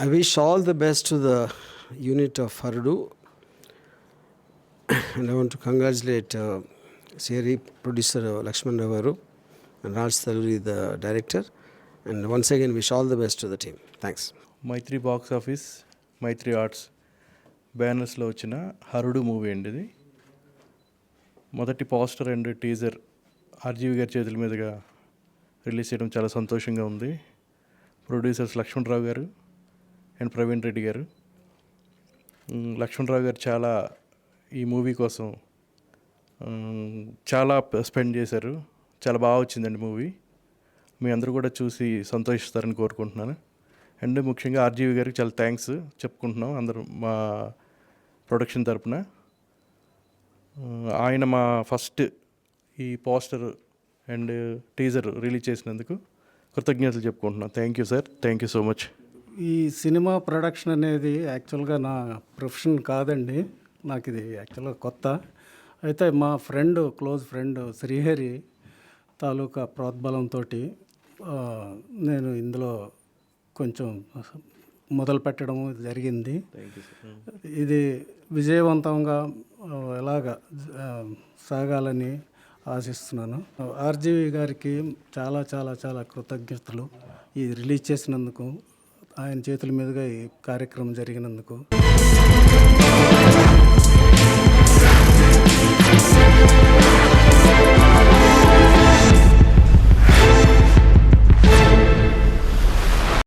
I wish all the best the unit of Harudu and I want to congratulate సేరీ producer Lakshman Rao garu and Raj Talli the director and once again wish all the best the team thanks Maithri box office Maithri arts బ్యానర్స్లో వచ్చిన Harudu movie అండి ఇది. మొదటి poster and teaser RGV గారి చేతుల మీదుగా release చేయడం చాలా సంతోషంగా ఉంది. ప్రొడ్యూసర్స్ లక్ష్మణ్రావు గారు అండ్ ప్రవీణ్ రెడ్డి గారు. లక్ష్మణరావు గారు చాలా ఈ మూవీ కోసం చాలా స్పెండ్ చేశారు. చాలా బాగా వచ్చిందండి మూవీ. మీ అందరూ కూడా చూసి సంతోషిస్తారని కోరుకుంటున్నాను. అండ్ ముఖ్యంగా ఆర్జీవి గారికి చాలా థ్యాంక్స్ చెప్పుకుంటున్నాం అందరూ మా ప్రొడక్షన్ తరపున. ఆయన మా ఫస్ట్ ఈ పోస్టర్ అండ్ టీజర్ రిలీజ్ చేసినందుకు కృతజ్ఞతలు చెప్పుకుంటున్నాం. Thank you sir. Thank you so much. ఈ సినిమా ప్రొడక్షన్ అనేది యాక్చువల్గా నా ప్రొఫెషన్ కాదండి. నాకు ఇది యాక్చువల్గా కొత్త. అయితే మా ఫ్రెండ్ క్లోజ్ ఫ్రెండ్ శ్రీహరి తాలూకా ప్రోద్బలంతో నేను ఇందులో కొంచెం మొదలు పెట్టడం జరిగింది. ఇది విజయవంతంగా ఎలాగ సాగాలని ఆశిస్తున్నాను. ఆర్జీవి గారికి చాలా చాలా చాలా కృతజ్ఞతలు ఇది రిలీజ్ చేసినందుకు. ఆయన చేతుల మీదుగా ఈ కార్యక్రమం జరిగినందుకు.